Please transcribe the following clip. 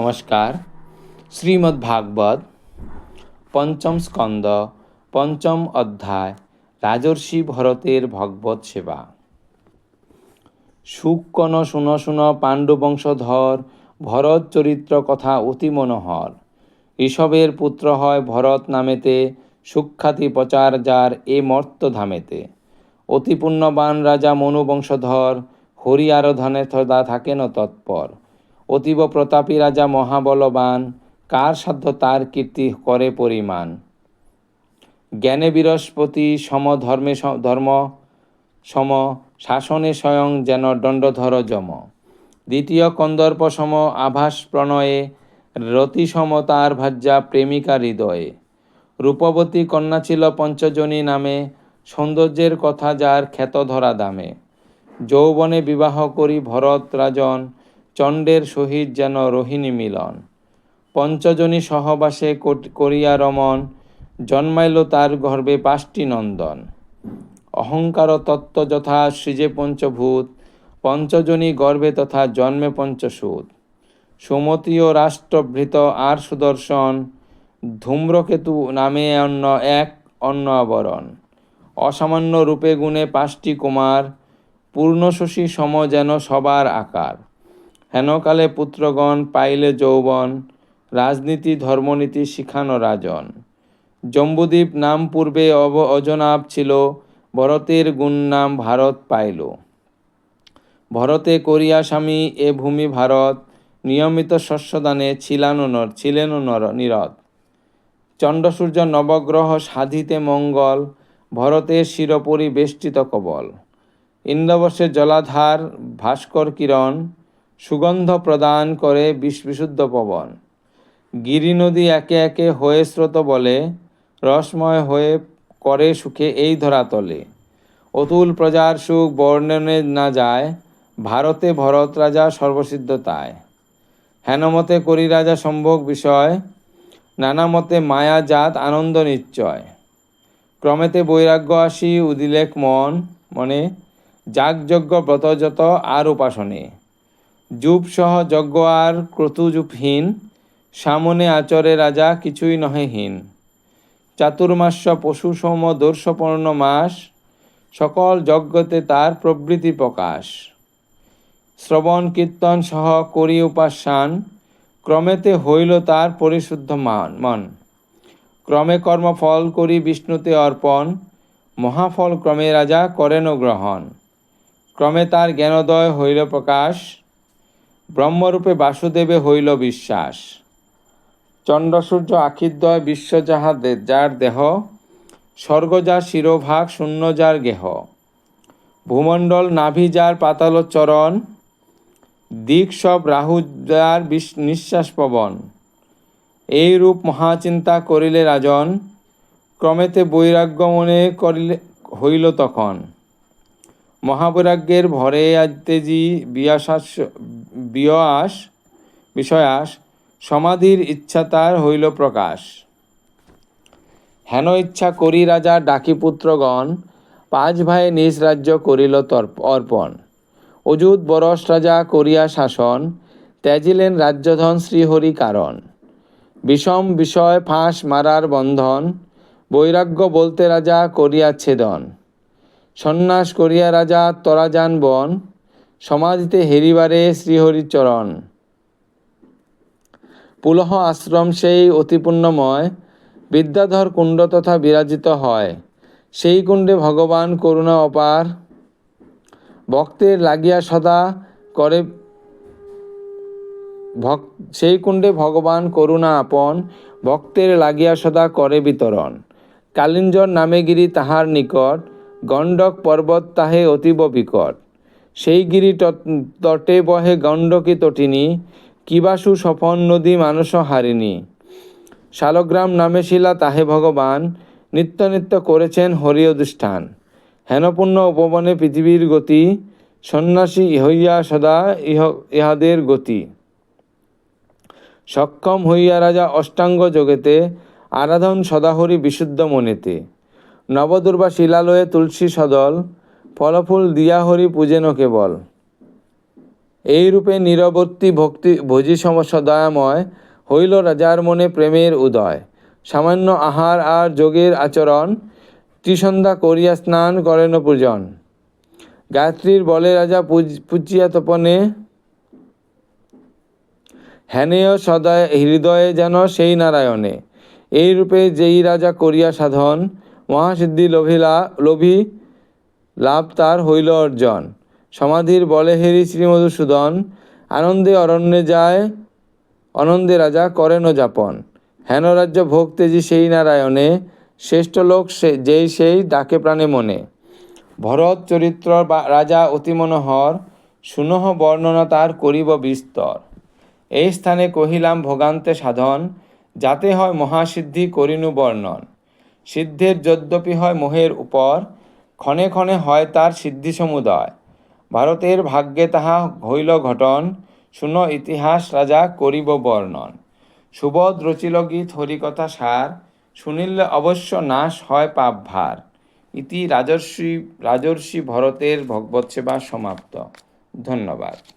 নমস্কার। শ্রীমদ্ ভাগবত পঞ্চম স্কন্দ, পঞ্চম অধ্যায়, রাজর্ষি ভরতের ভগবত সেবা। সুকন শুন শুন পাণ্ডু বংশধর ভরত চরিত্র কথা অতি মনোহর। ঋষভের পুত্র হয় ভরত নামেতে, সুখ্যাতি প্রচার যার এ মর্ত ধামেতে। অতি পুণ্যবান রাজা মনু বংশধর, হরি আরাধনে সদা থাকেন তৎপর। অতীব প্রতাপী রাজা মহাবলবান, কার সাধ্য তার কীর্তি করে পরিমাণ? জ্ঞানে বৃহস্পতি সম ধর্মে সম, শাসনে স্বয়ং যেন দণ্ডধর যম। দ্বিতীয় কন্দর্প সম, আভাস প্রণয়ে রতি সম তার ভাজ্যা প্রেমিকা হৃদয়ে। রূপবতী কন্যা ছিল পঞ্চজনী নামে, সৌন্দর্যের কথা যার খ্যাত ধরা দামে। যৌবনে বিবাহ করি ভরত রাজন চণ্ডের সহিত যেন রোহিণী মিলন। পঞ্চজনী সহবাসে করিয়া রমন জন্মাইল তার গর্ভে পাঁচটি নন্দন। অহংকার তত্ত্ব যথা সৃজে পঞ্চভূত, পঞ্চজনী গর্ভে তথা জন্মে পঞ্চসূত। সুমতি ও রাষ্ট্রভৃত আর সুদর্শন, ধূম্রকেতু নামে অন্য এক অন্য আবরণ। অসামান্য রূপে গুণে পাঁচটি কুমার, পূর্ণশশী সম যেন সবার আকার। হেনকালে পুত্রগণ পাইলে যৌবন, রাজনীতি, ধর্মনীতি শিখানো রাজন। জম্বুদ্বীপ নাম পূর্বে অব অজনাব ছিল, ভরতের গুণ নাম ভারত পাইল। ভরতে করিয়া স্বামী এ ভূমি ভারত, নিয়মিত শস্যদানে ছিলানো নর ছিলেন নর নীরদ চণ্ডসূর্য নবগ্রহ সাধিতে মঙ্গল, ভরতের শিরপরি বেষ্টিত কবল। ইন্দ্রবর্ষে জলাধার ভাস্কর কিরণ সুগন্ধ প্রদান করে বিশ বিশুদ্ধ পবন। গিরি নদী একে একে হয়ে স্রোত বলে, রসময় হয়ে করে সুখে এই ধরাতলে। অতুল প্রজার সুখ বর্ণনে না যায়, ভারতে ভরত রাজা সর্বসিদ্ধ তাই। হেনমতে করি রাজা সম্ভোগ বিষয়, নানা মতে মায়া জাত আনন্দ নিশ্চয়। ক্রমেতে বৈরাগ্য আসি উদিলেক মন, মনে, যাগযজ্ঞ ব্রতযত আর উপাসনে। যুপসহ যজ্ঞ আর ক্রতুযুপহীন সামনে আচরে রাজা কিছুই নহে হীন। চাতুর্মাস্য পশু সম দর্শপর্ণ মাস, সকল যজ্ঞতে তার প্রবৃত্তি প্রকাশ। শ্রবণ কীর্তন সহ করি উপাসান ক্রমেতে হইল তার পরিশুদ্ধ মান, মন। ক্রমে কর্ম ফল করি বিষ্ণুতে অর্পণ, মহাফল ক্রমে রাজা করেন গ্রহণ। ক্রমে তার জ্ঞানোদয় হইল প্রকাশ ব্রহ্মরূপে বাসুদেবে হইল বিশ্বাস। চণ্ডসূর্য আখিদ্বয় বিশ্ব যাহা যার দেহ স্বর্গ যার শিরোভাগ শূন্য যার গেহ। ভূমণ্ডল নাভি যার পাতাল চরণ দিক সব রাহু যার নিঃশ্বাস পবন। এই রূপ মহাচিন্তা করিলে রাজন, ক্রমেতে বৈরাগ্য মনে করিলে হইল তখন। মহাবৈরাগ্যের ভরে তেজি বিয়াসাস বিয়াস বিষয়াস, সমাধির ইচ্ছা তার হইল প্রকাশ। হেন ইচ্ছা করি রাজা ডাকি পুত্রগণ পাঁচ ভাই নিজ রাজ্য করিল তর্প- অর্পণ। অযুত বরস রাজা করিয়া শাসন, ত্যাজিলেন রাজ্যধন শ্রীহরি কারণ। বিষম বিষয় ফাঁস মারার বন্ধন, বৈরাগ্য বলতে রাজা করিয়া ছেদন। সন্ন্যাস করিয়া রাজা তরাজান বন, সমাধিতে হেরিবারে শ্রীহরিচরণ। পুলহ আশ্রম সেই অতি পুণ্যময় বিদ্যাধর কুণ্ড তথা বিরাজিত হয়। সেই কুণ্ডে ভগবান করুণা অপার, ভক্তের লাগিয়া সদা করে ভক, সেই কুণ্ডে ভগবান করুণা আপন, ভক্তের লাগিয়া সদা করে বিতরণ। কালিঞ্জর নামে গিরি তাহার নিকট গণ্ডক পর্বত তাহে অতীব বিকট। সেই গিরি তট- বহে গণ্ডকী তটিনী, কিবাসু সফন নদী মানস হারিণী। শালগ্রাম নামে শিলা তাহে ভগবান, নিত্য নিত্য করেছেন হরি অধিষ্ঠান। হেনপূর্ণ উপবনে পৃথিবীর গতি, সন্ন্যাসী হইয়া সদা ইহ ইহাদের গতি। সক্ষম হইয়া রাজা অষ্টাঙ্গ যোগেতে আরাধন সদাহরি বিশুদ্ধ মনেতে। নবদুর্বা শিলালয়ে তুলসী সদল, ফলফুল দিয়া হরি পূজেন কেবল। এইরূপে নিরবর্তী ভক্তি ভোজি সমস্যা দয়াময় হইল রাজার মনে প্রেমের উদয়। সামান্য আহার আর যোগের আচরণ, ত্রিসন্ধ্যা করিয়া স্নান করেন পূজন। গায়ত্রীর বলে, রাজা পূজিয়া তপনে হেনেয় সদয়, হৃদয়ে যেন সেই নারায়ণে। এই রূপে যেই রাজা করিয়া সাধন মহাসিদ্ধি লোভিলা লোভী লাভ তার হইল অর্জন। সমাধির বলে হেরি শ্রীমধুসূদন, আনন্দে অরণ্যে যায় আনন্দে রাজা করেন যাপন। হেন রাজ্য ভোগ তেজি সেই নারায়ণে, শ্রেষ্ঠ লোক সে, যেই সেই ডাকে প্রাণে মনে। ভরত চরিত্র রাজা অতি মনোহর সুনহ বর্ণনা তার করিব বিস্তর। এই স্থানে কহিলাম, ভোগান্তে সাধন, যাতে হয় মহাসিদ্ধি করিনু বর্ণন। সিদ্ধের যদ্যপি হয় মোহের উপর, ক্ষণে ক্ষণে হয় তার সিদ্ধি সমুদয়। ভারতের ভাগ্যে তাহা হইল ঘটন, শুন ইতিহাস রাজা করিব বর্ণন। সুবোধ রচিল গীত হরিকথা সার, শুনিলে অবশ্য নাশ হয় পাপ ভার। ইতি রাজর্ষি রাজর্ষি ভরতের ভগবৎ সেবা সমাপ্ত। ধন্যবাদ।